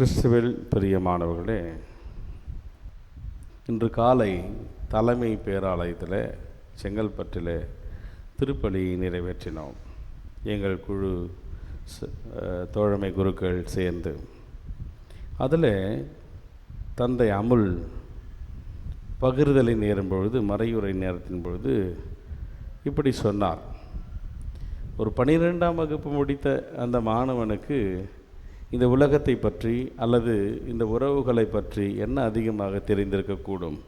கிறிஸ்துவில் பிரியமானவர்களே இன்று காலை தலைமை பேராலயத்தில் செங்கல்பட்டில் திருப்பலியை நிறைவேற்றினோம். எங்கள் குழு ச- தோழமை குருக்கள் சேர்ந்து. அதில் தந்தை அமுல் பகிர்தலை நேரும் பொழுது மறையுரை நேரத்தின் பொழுது இப்படி சொன்னார். ஒரு பனிரெண்டாம் வகுப்பு முடித்த அந்த மாணவனுக்கு இந்த உலகத்தை பற்றி அல்லது இந்த உறவுகளை பற்றி என்ன அதிகமாக தெரிந்திருக்கக்கூடும்?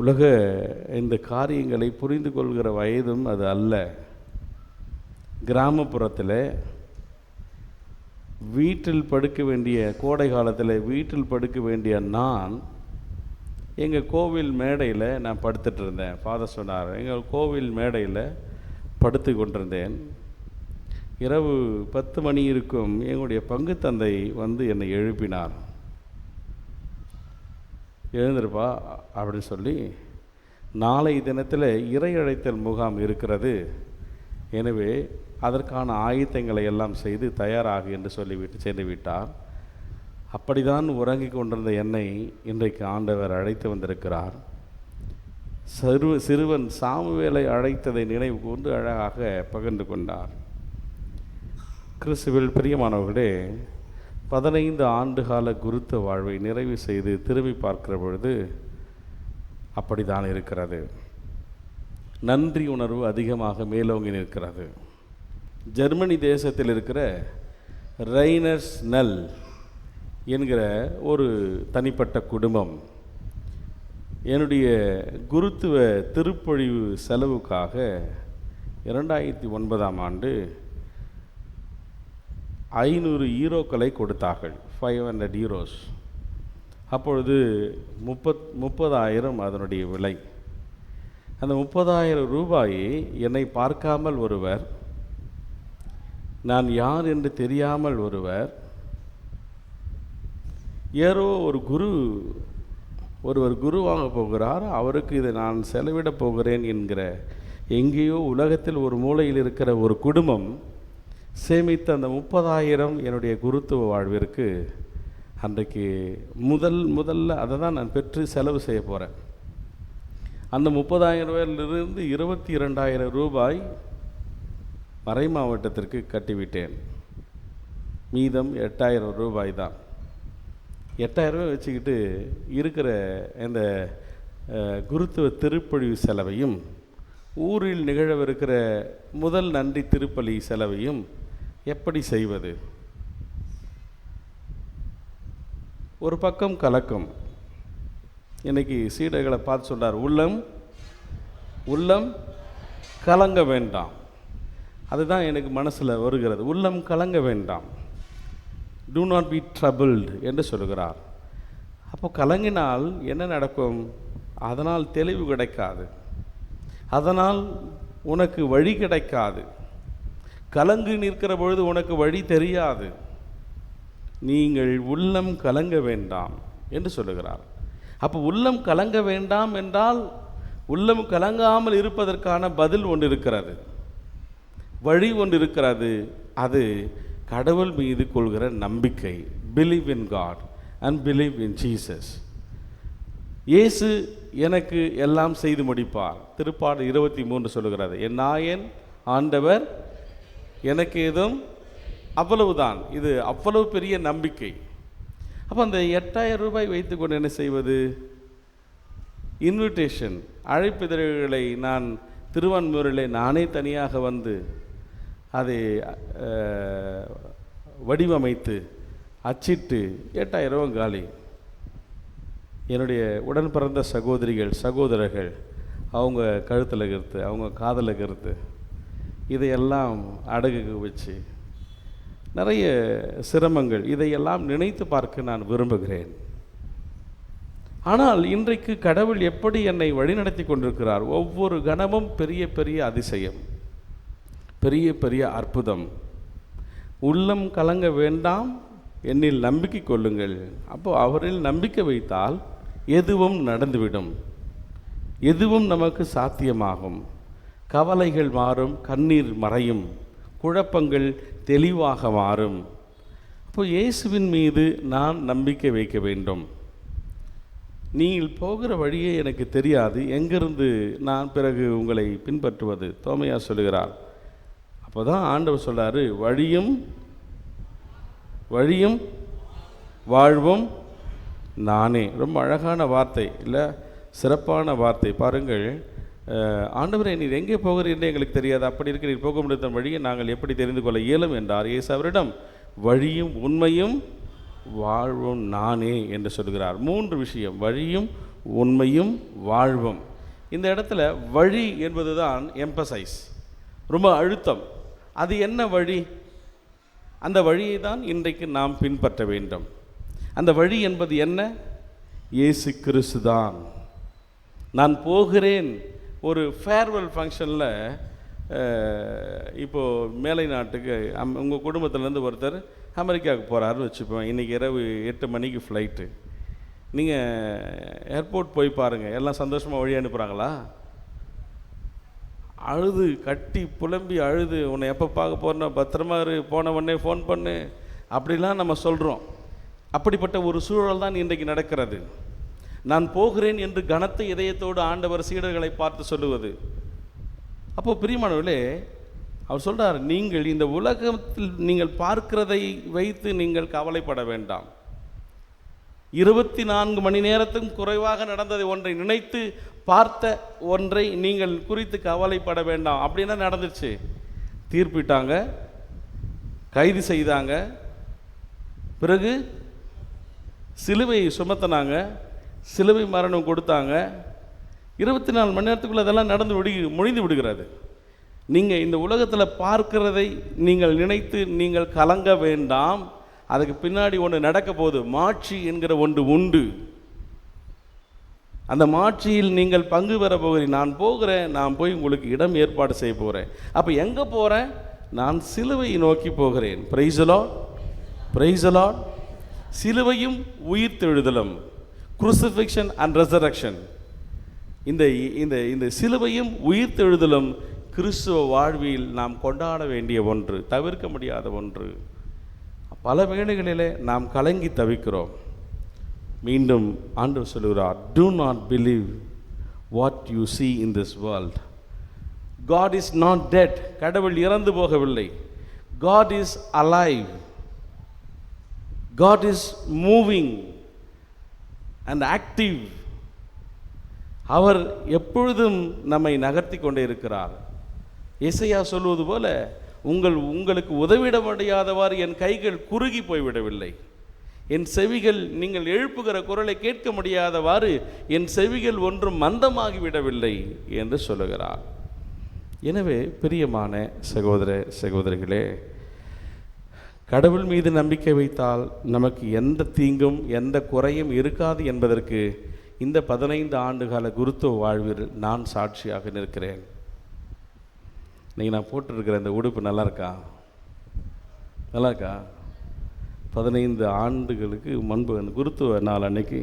உலக இந்த காரியங்களை புரிந்து கொள்கிற வயதும் அது அல்ல. கிராமப்புறத்தில் வீட்டில் படுக்க வேண்டிய கோடை காலத்தில் வீட்டில் படுக்க வேண்டிய நான் எங்கள் கோவில் மேடையில் நான் படுத்துட்டு இருந்தேன். ஃபாதர் சொன்னார் எங்கள் கோவில் மேடையில் படுத்து கொண்டிருந்தேன். இரவு பத்து மணி இருக்கும். எங்களுடைய பங்கு தந்தை வந்து என்னை எழுப்பினார். எழுந்திருப்பா அப்படின்னு சொல்லி நாளை தினத்தில் இறை அழைத்தல் முகாம் இருக்கிறது. எனவே அதற்கான ஆயத்தங்களை எல்லாம் செய்து தயாராகு என்று சொல்லிவிட்டு சென்று விட்டார். அப்படிதான் உறங்கிக் கொண்டிருந்த என்னை இன்றைக்கு ஆண்டவர் அழைத்து வந்திருக்கிறார். சிறுவ சிறுவன் சாமுவேலை அழைத்ததை நினைவு கூர்ந்து அழகாக பகிர்ந்து கொண்டார். கிறிஸ்துவில் பிரியமானவர்களே பதினைந்து ஆண்டுகால குருத்த வாழ்வை நிறைவு செய்து திரும்பி பார்க்கிற பொழுது அப்படித்தான் இருக்கிறது. நன்றி உணர்வு அதிகமாக மேலோங்கி நிற்கிறது. ஜெர்மனி தேசத்தில் இருக்கிற ரைனர்ஸ் நல் என்கிற ஒரு தனிப்பட்ட குடும்பம் என்னுடைய குருத்துவ திருப்பொழிவு செலவுக்காக இரண்டாயிரத்தி ஒன்பதாம் ஆண்டு ஐநூறு ஈரோக்களை கொடுத்தார்கள். ஃபைவ் ஹண்ட்ரட் ஈரோஸ் அப்பொழுது முப்பத் முப்பதாயிரம் அதனுடைய விலை. அந்த முப்பதாயிரம் ரூபாயை என்னை பார்க்காமல் ஒருவர் நான் யார் என்று தெரியாமல் ஒருவர் யாரோ ஒரு குரு ஒருவர் குரு வாங்க போகிறார்? அவருக்கு இதை நான் செலவிடப் போகிறேன் என்கிற எங்கேயோ உலகத்தில் ஒரு மூலையில் இருக்கிற ஒரு குடும்பம் சேமித்த அந்த முப்பதாயிரம் என்னுடைய குருத்துவ வாழ்விற்கு அன்றைக்கு முதல் முதல்ல அதை தான் நான் பெற்று செலவு செய்ய போகிறேன் அந்த முப்பதாயிரம் ரூபாயிலிருந்து இருபத்தி இரண்டாயிரம் ரூபாய் மறை மாவட்டத்திற்கு கட்டிவிட்டேன். மீதம் எட்டாயிரம் ரூபாய் தான். எட்டாயிரம் ரூபாய் வச்சுக்கிட்டு இருக்கிற இந்த குருத்துவ திருப்பொழிவு செலவையும் ஊரில் நிகழவிருக்கிற முதல் நன்றி திருப்பலி செலவையும் எப்படி செய்வது? ஒரு பக்கம் கலக்கம். இன்னைக்கு சீடர்களை பார்த்து சொல்கிறார் உள்ளம் உள்ளம் கலங்க வேண்டாம். அதுதான் எனக்கு மனசில் வருகிறது. உள்ளம் கலங்க வேண்டாம். டூ நாட் பி ட்ரபிள்டு என்று சொல்கிறார். அப்போ கலங்கினால் என்ன நடக்கும்? அதனால் தெளிவு கிடைக்காது. அதனால் உனக்கு வழி கிடைக்காது. கலங்கு நிற்கிற பொழுது உனக்கு வழி தெரியாது. நீங்கள் உள்ளம் கலங்க வேண்டாம் என்று சொல்லுகிறார். அப்போ உள்ளம் கலங்க வேண்டாம் என்றால் உள்ளம் கலங்காமல் இருப்பதற்கான பதில் ஒன்று இருக்கிறது. வழி ஒன்று இருக்கிறது. அது கடவுள் மீது கொள்கிற நம்பிக்கை. Believe in God and believe in Jesus இயேசு எனக்கு எல்லாம் செய்து முடிப்பார். திருப்பாடு இருபத்தி மூன்று சொல்லுகிறது. என் நாயன் ஆண்டவர் எனக்கு எதுவும் அவ்வளவுதான். இது அவ்வளவு பெரிய நம்பிக்கை. அப்போ அந்த எட்டாயிரம் ரூபாய் வைத்துக்கொண்டு என்ன செய்வது? இன்விடேஷன் அழைப்பிதழ்களை நான் திருவான்மூரில் நானே தனியாக வந்து அதை வடிவமைத்து அச்சிட்டு எட்டாயிரம் ரூபாய் காலி. என்னுடைய உடன் பிறந்த சகோதரிகள் சகோதரர்கள் அவங்க கழுத்தில் கருத்து அவங்க காதில் கருத்து. இதையெல்லாம் அடகுக்கு வச்சு நிறைய சிரமங்கள் இதையெல்லாம் நினைத்து பார்க்க நான் விரும்புகிறேன். ஆனால் இன்றைக்கு கடவுள் எப்படி என்னை வழிநடத்தி கொண்டிருக்கிறார்? ஒவ்வொரு கணமும் பெரிய பெரிய அதிசயம் பெரிய பெரிய அற்புதம். உள்ளம் கலங்க வேண்டாம் என்னில் நம்பிக்கை கொள்ளுங்கள். அப்போது அவரில் நம்பிக்கை வைத்தால் எதுவும் நடந்துவிடும் எதுவும் நமக்கு சாத்தியமாகும். கவலைகள் மாறும் கண்ணீர் மறையும் குழப்பங்கள் தெளிவாக மாறும். அப்போ இயேசுவின் மீது நான் நம்பிக்கை வைக்க வேண்டும். நீங்கள் போகிற வழியே எனக்கு தெரியாது. எங்கிருந்து நான் பிறகு உங்களை பின்பற்றுவது? தோமையா சொல்லுகிறார். அப்போ தான் ஆண்டவர் சொல்றாரு வழியும் வழியும் வாழ்வும் நானே. ரொம்ப அழகான வார்த்தை இல்லை? சிறப்பான வார்த்தை. பாருங்கள் ஆண்டவரே நீர் எங்கே போகிறீர்கள் எங்களுக்கு தெரியாது. அப்படி இருக்க நீர் போக முடியாத வழியை நாங்கள் எப்படி தெரிந்து கொள்ள இயலும் என்றார் இயேசு அவரிடம். வழியும் உண்மையும் வாழ்வும் நானே என்று சொல்கிறார். மூன்று விஷயம் வழியும் உண்மையும் வாழ்வும். இந்த இடத்துல வழி என்பது தான் எம்பசைஸ் ரொம்ப அழுத்தம். அது என்ன வழி? அந்த வழியை தான் இன்றைக்கு நாம் பின்பற்ற வேண்டும். அந்த வழி என்பது என்ன? இயேசு கிறிஸ்து தான் நான் போகிறேன். ஒரு ஃபேர்வெல் ஃபங்க்ஷனில் இப்போது மேலை நாட்டுக்கு அம் உங்கள் குடும்பத்துலேருந்து ஒருத்தர் அமெரிக்காவுக்கு போகிறாருன்னு வச்சுப்போம். இன்றைக்கி இரவு எட்டு மணிக்கு ஃப்ளைட்டு நீங்கள் ஏர்போர்ட் போய் பாருங்கள் எல்லாம் சந்தோஷமாக வழி அனுப்புகிறாங்களா அழுது கட்டி புலம்பி அழுது உன்னை எப்போ பார்க்க போகிறனோ பத்திரமா இரு போன உடனே ஃபோன் பண்ணு. அப்படிலாம் நம்ம சொல்கிறோம் அப்படிப்பட்ட ஒரு சூழல் தான் இன்றைக்கு நடக்கிறது. நான் போகிறேன் என்று கனத்த இதயத்தோடு ஆண்டவர் சீடர்களை பார்த்து சொல்லுவது. அப்போ பிரியமானவர்களே அவர் சொல்கிறார் நீங்கள் இந்த உலகத்தில் நீங்கள் பார்க்கிறதை வைத்து நீங்கள் கவலைப்பட வேண்டாம். இருபத்தி நான்கு மணி நேரத்துக்கும் குறைவாக நடந்ததை ஒன்றை நினைத்து பார்த்த ஒன்றை நீங்கள் குறித்து கவலைப்பட வேண்டாம். அப்படின்னா நடந்துச்சு? தீர்ப்பிட்டாங்க கைது செய்தாங்க. பிறகு சிலுவையை சுமத்தினாங்க. சிலுவை மரணம் கொடுத்தாங்க. இருபத்தி நாலு மணி நேரத்துக்குள்ள அதெல்லாம் நடந்து விடு முடிந்து விடுகிறது. நீங்கள் இந்த உலகத்தில் பார்க்கிறதை நீங்கள் நினைத்து நீங்கள் கலங்க வேண்டாம். அதுக்கு பின்னாடி ஒன்று நடக்க போகுது. மாட்சி என்கிற ஒன்று உண்டு. அந்த மாட்சியில் நீங்கள் பங்கு பெற போகிறேன் நான் போகிறேன் நான் போய் உங்களுக்கு இடம் ஏற்பாடு செய்ய போகிறேன் அப்போ எங்கே போகிறேன் நான் சிலுவையை நோக்கி போகிறேன். பிரைசலோ பிரைசலோ சிலுவையும் உயிர்த்தெழுதலும். குரூசிஃபிக்ஷன் அண்ட் ரெசரக்ஷன் இந்த இந்த இந்த சிலுவையும் உயிர்த்தெழுதலும் கிறிஸ்துவ வாழ்வில் நாம் கொண்டாட வேண்டிய ஒன்று தவிர்க்க முடியாத ஒன்று. பல வேளைகளிலே நாம் கலங்கி தவிக்கிறோம். மீண்டும் ஆண்டவர் சொல்கிறார் do not believe what you see in this world God is not dead கடவுள் இறந்து போகவில்லை. God is alive God is moving and active அவர் எப்பொழுதும் நம்மை நகர்த்தி கொண்டே இருக்கிறார். இசையா சொல்வது போல உங்கள் உங்களுக்கு உதவிட முடியாதவாறு என் கைகள் குறுகி போய்விடவில்லை. என் செவிகள் நீங்கள் எழுப்புகிற குரலை கேட்க முடியாதவாறு என் செவிகள் ஒன்றும் மந்தமாகிவிடவில்லை என்று சொல்லுகிறார். எனவே பிரியமான சகோதர சகோதரிகளே கடவுள் மீது நம்பிக்கை வைத்தால் நமக்கு எந்த தீங்கும் எந்த குறையும் இருக்காது என்பதற்கு இந்த பதினைந்து ஆண்டுகால குருத்துவ வாழ்வில் நான் சாட்சியாக நிற்கிறேன். இன்றைக்கி நான் போட்டிருக்கிற இந்த உடுப்பு நல்லா இருக்கா நல்லா இருக்கா பதினைந்து ஆண்டுகளுக்கு முன்பு அந்த குருத்துவ நாள் அன்னைக்கு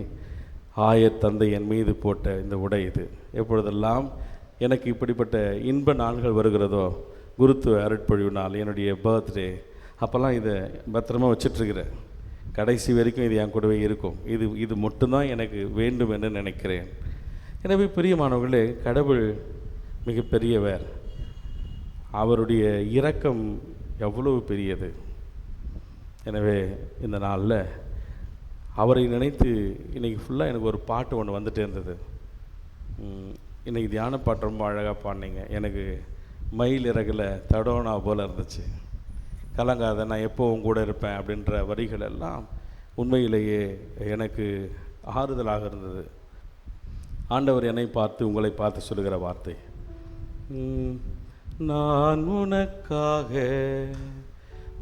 ஆயர் தந்தை என் மீது போட்ட இந்த உடை இது. எப்பொழுதெல்லாம் எனக்கு இப்படிப்பட்ட இன்ப நாள்கள் வருகிறதோ குருத்துவ அருட்பொழிவு நாள் என்னுடைய பர்த்டே அப்போல்லாம் இதை பத்திரமா வச்சிட்ருக்கிறேன் கடைசி வரைக்கும் இது என் கூடவே இருக்கும். இது இது மட்டும்தான் எனக்கு வேண்டும் என்று நினைக்கிறேன். எனவே பிரியமானவர்களே கடவுள் மிகப்பெரியவர். அவருடைய இரக்கம் எவ்வளவு பெரியது? எனவே இந்த நாளில் அவரை நினைத்து இன்னைக்கு ஃபுல்லாக எனக்கு ஒரு பாட்டு ஒன்று வந்துட்டே இருந்தது. இன்றைக்கி தியான பாட்டு ரொம்ப அழகாக பாடினீங்க. எனக்கு மயில் இறகில் தடோனா போல இருந்துச்சு. கலங்காத நான் எப்போவும் கூட இருப்பேன் அப்படின்ற வரிகள் எல்லாம் உண்மையிலேயே எனக்கு ஆறுதலாக இருந்தது. ஆண்டவர் என்னை பார்த்து உங்களை பார்த்து சொல்லுகிற வார்த்தை. நான் உனக்காக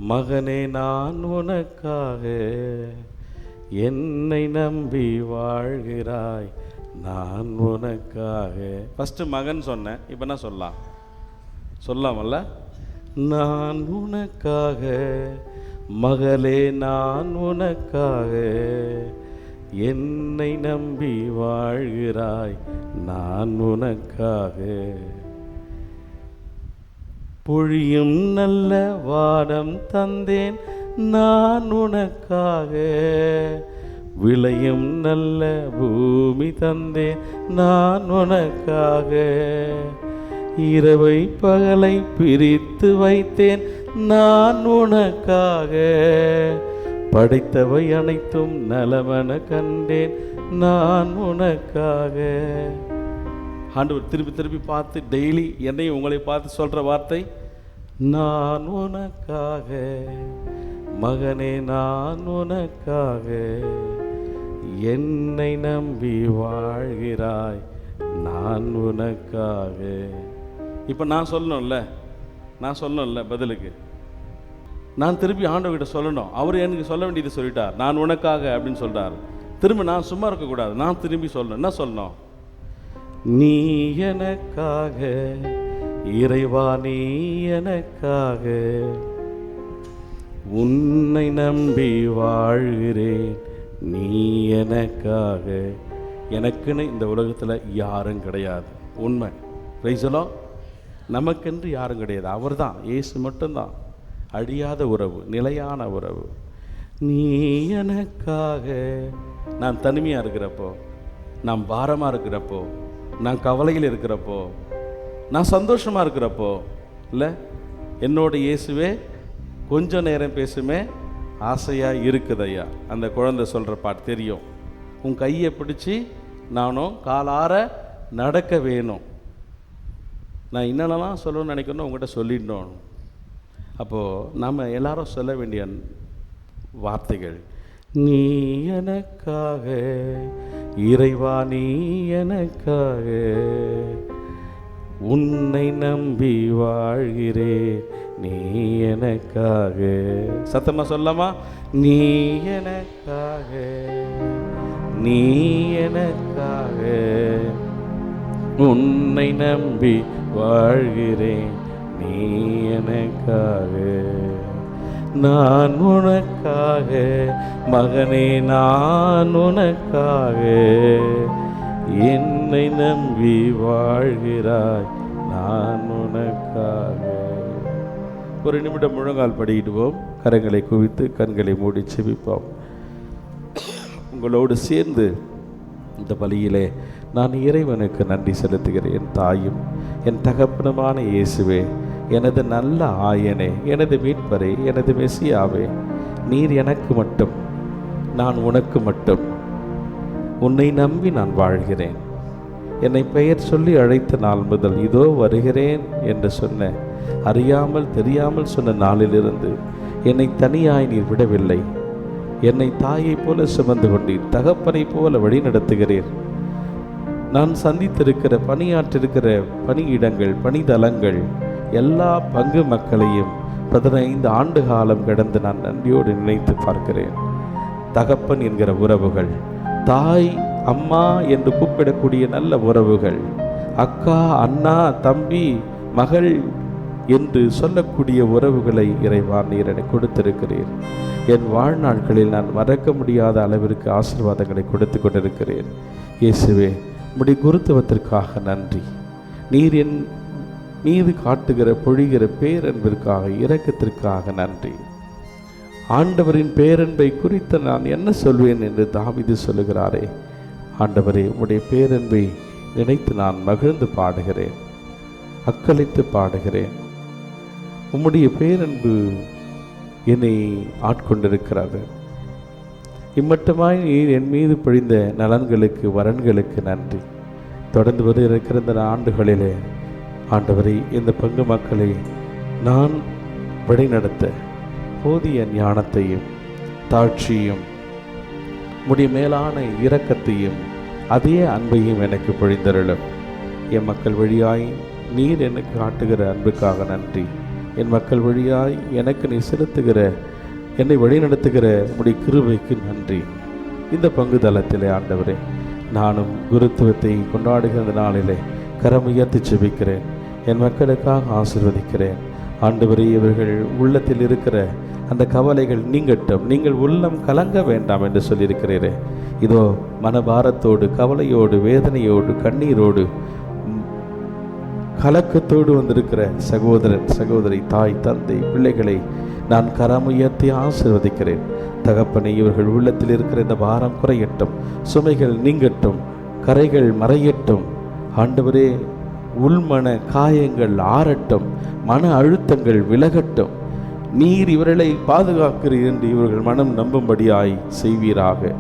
மகனே நான் உனக்காக என்னை நம்பி வாழ்கிறாய். நான் உனக்காக. ஃபஸ்ட்டு மகன் சொன்னேன் இப்போ என்ன சொல்லலாம்? சொல்லாமல்ல? நான் உனக்காக மகளே நான் உனக்காக என்னை நம்பி வாழ்கிறாய் நான் உனக்காக. பொழியும் நல்ல வாடம் தந்தேன் நான் உனக்காக. விளையும் நல்ல பூமி தந்தேன் நான் உனக்காக. இரவை பகலை பிரித்து வைத்தேன். நான் உனக்காக படைத்தவை அனைத்தும் நலவன கண்டேன். நான் உனக்காக. ஆண்டவர் திருப்பி திருப்பி பார்த்து டெய்லி என்னையும் உங்களை பார்த்து சொல்கிற வார்த்தை நான் உனக்காக மகனே நான் உனக்காக என்னை நம்பி வாழ்கிறாய். நான் உனக்காக. இப்போ நான் சொல்லணும்ல? நான் சொல்லணும்ல பதிலுக்கு? நான் திருப்பி ஆண்டவர்கிட்ட சொல்லணும். அவர் எனக்கு சொல்ல வேண்டியது சொல்லிட்டார். நான் உனக்காக அப்படின்னு சொல்கிறார் திரும்ப நான் சும்மா இருக்கக்கூடாது. நான் திரும்பி சொல்லணும். என்ன சொல்லணும்? நீ எனக்காக இறைவா நீ எனக்காக உன்னை நம்பி வாழ்கிறேன். நீ எனக்காக. எனக்குன்னு இந்த உலகத்தில் யாரும் கிடையாது. உண்மை. ரைசலோ நமக்கென்று யாரும் கிடையாது. அவர்தான். இயேசு மட்டும்தான். அழியாத உறவு நிலையான உறவு. நீ எனக்காக நான் தனிமையாக இருக்கிறப்போ நான் பாரமாக இருக்கிறப்போ நான் கவலையில் இருக்கிறப்போ நான் சந்தோஷமாக இருக்கிறப்போ இல்லை என்னோட இயேசுவே கொஞ்ச நேரம் பேசுமே ஆசையாக இருக்குதையா அந்த குழந்தை சொல்கிற பாட்டு தெரியும். உன் கையை பிடிச்சி நானும் காலார நடக்க வேணும். நான் என்னென்னலாம் சொல்லணும்னு நினைக்கணும் உங்கள்கிட்ட சொல்லிடணும் அப்போது நம்ம எல்லாரும் சொல்ல வேண்டிய வார்த்தைகள். நீ எனக்காக இறைவா நீ எனக்காக உன்னை நம்பி வாழ்கிறேன் நீ எனக்காக. சத்தமா சொல்லாமா நீ எனக்காக நீ எனக்காக. உன்னை நம்பி வாழ்கிறேன் நீ எனக்காக. நான் உனக்காக மகனே நான் உனக்காக. என்னை நம்பி வாழ்கிறாய் நான் உனக்காக. ஒரு நிமிடம் முழங்கால் படிக்கிடுவோம் கரங்களை குவித்து கண்களை மூடி செவிப்போம் உங்களோடு சேர்ந்து இந்த பலியிலே நான் இறைவனுக்கு நன்றி செலுத்துகிறேன். என் தாயும் என் தகப்பனுமான இயேசுவே எனது நல்ல ஆயனே எனது மீட்பரே எனது மெசியாவே நீர் எனக்கு மட்டும் நான் உனக்கு மட்டும். உன்னை நம்பி நான் வாழ்கிறேன். என்னை பெயர் சொல்லி அழைத்த நாள் முதல் இதோ வருகிறேன் என்று சொன்ன அறியாமல் தெரியாமல் சொன்ன நாளிலிருந்து என்னை தனியாய் நீர் விடவில்லை. என்னை தாயைப் போல சுமந்து கொண்டீர் தகப்பனைப் போல வழி நடத்துகிறீர் நான் சந்தித்திருக்கிற பணியாற்றிருக்கிற பணியிடங்கள் பணிதலங்கள் எல்லா பங்கு மக்களையும் பதினைந்து ஆண்டு காலம் கடந்து நான் நன்றியோடு நினைத்து பார்க்கிறேன். தகப்பன் என்கிற உறவுகள் தாய் அம்மா என்று கூப்பிடக்கூடிய நல்ல உறவுகள் அக்கா அண்ணா தம்பி மகள் என்று சொல்லக்கூடிய உறவுகளை இறைவா நீர் எனக்கு கொடுத்திருக்கிறீர். என் வாழ்நாட்களில் நான் மறக்க முடியாத அளவிற்கு ஆசீர்வாதங்களை கொடுத்து கொண்டிருக்கிறேன். இயேசுவே உம்முடைய குருத்துவத்திற்காக நன்றி. நீர் என் மீது காட்டுகிற பொழிகிற பேரன்பிற்காக இரக்கத்திற்காக நன்றி. ஆண்டவரின் பேரன்பை குறித்து நான் என்ன சொல்வேன் என்று தாவிது சொல்லுகிறாரே ஆண்டவரே உம்முடைய பேரன்பை நினைத்து நான் மகிழ்ந்து பாடுகிறேன் அக்களித்து பாடுகிறேன். உம்முடைய பேரன்பு என்னை ஆட்கொண்டிருக்கிறது. இம்மட்டுமாய் நீர் என் மீது பொழிந்த நலன்களுக்கு வரன்களுக்கு நன்றி. தொடர்ந்து வர இருக்கிற இந்த ஆண்டுகளிலே ஆண்டவரை இந்த பங்கு மக்களை நான் வழிநடத்த போதிய ஞானத்தையும் தாட்சியும் முடிய மேலான இரக்கத்தையும் அதே அன்பையும் எனக்கு பொழிந்தருளும். என் மக்கள் வழியாய் நீர் எனக்கு காட்டுகிற அன்புக்காக நன்றி. என் மக்கள் வழியாய் எனக்கு நீ செலுத்துகிற என்னை வழிநடத்துகிற உடைய கிருபைக்கு நன்றி. இந்த பங்கு தளத்திலே ஆண்டவரே நானும் குருத்துவத்தை கொண்டாடுகிற நாளிலே கரம் உயர்த்தி செபிக்கிறேன் என் மக்களுக்காக ஆசிர்வதிக்கிறேன். ஆண்டவரே இவர்கள் உள்ளத்தில் இருக்கிற அந்த கவலைகள் நீங்கட்டும். நீங்கள் உள்ளம் கலங்க வேண்டாம் என்று சொல்லியிருக்கிறீரே. இதோ மனபாரத்தோடு கவலையோடு வேதனையோடு கண்ணீரோடு கலக்கத்தோடு வந்திருக்கிற சகோதரன் சகோதரி தாய் தந்தை பிள்ளைகளை நான் கரமுயர்த்தி ஆசீர்வதிக்கிறேன். தகப்பனை இவர்கள் உள்ளத்தில் இருக்கிற இந்த பாரம் குறையட்டும் சுமைகள் நீங்கட்டும் கரைகள் மறையட்டும். ஆண்டவரே உள்மன காயங்கள் ஆறட்டும் மன அழுத்தங்கள் விலகட்டும். நீர் இவர்களை பாதுகாக்கிறீர் என்று இவர்கள் மனம் நம்பும்படியாய் செய்வீராக.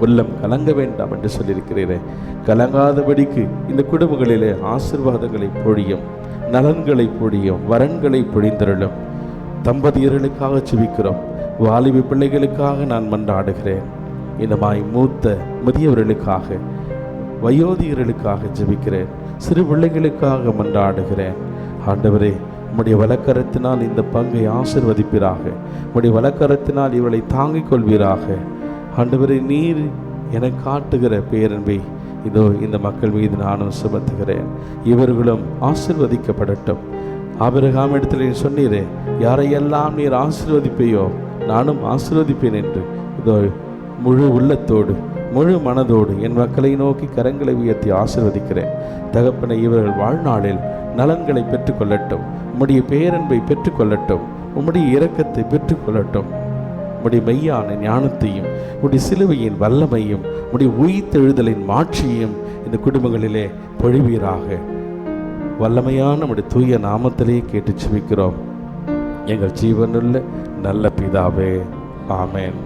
உள்ளம் கலங்க வேண்டாம் என்று சொல்லியிருக்கிறீரே. கலங்காதபடிக்கு இந்த குடும்பங்களிலே ஆசிர்வாதங்களை பொழியும் நலன்களை பொழியும் வரன்களை பொழிந்தருளும். தம்பதியர்களுக்காக செபிக்கிறோம் வாலிப பிள்ளைகளுக்காக நான் மன்றாடுகிறேன். இந்த மாய் மூத்த முதியவர்களுக்காக வயோதிகர்களுக்காக ஜெபிக்கிறேன். சிறு பிள்ளைகளுக்காக மன்றாடுகிறேன். ஆண்டவரே உம்முடைய வலக்கரத்தினால் இந்த பங்கை ஆசிர்வதிப்பீராக. உம்முடைய வலக்கரத்தினால் இவளை தாங்கிக் கொள்வீராக. ஆண்டவரே நீர் என காட்டுகிற பேரன்பை இதோ இந்த மக்கள் மீது நானும் சுமத்துகிறேன். இவர்களும் ஆசிர்வதிக்கப்படட்டும். ஆபிரகாம் இடத்துல நீ சொன்னீரே யாரையெல்லாம் நீர் ஆசிர்வதிப்பையோ நானும் ஆசிர்வதிப்பேன் என்று. இதோ முழு உள்ளத்தோடு முழு மனதோடு என் மக்களை நோக்கி கரங்களை உயர்த்தி ஆசிர்வதிக்கிறேன். தகப்பனை இவர்கள் வாழ்நாளில் நலன்களை பெற்றுக்கொள்ளட்டும் உம்முடைய பேரன்பை பெற்றுக்கொள்ளட்டும் உம்முடைய இரக்கத்தை பெற்றுக்கொள்ளட்டும். உம்முடைய மெய்யான ஞானத்தையும் உம்முடைய சிலுவையின் வல்லமையும் உம்முடைய உயிர்த்தெழுதலின் மாட்சியையும் இந்த குடும்பங்களிலே பொழிவீராக. வல்லமையான நம்முடைய தூய நாமத்திலேயே கேட்டு செபிக்கிறோம். எங்கள் ஜீவனுள்ள நல்ல பிதாவே ஆமேன்.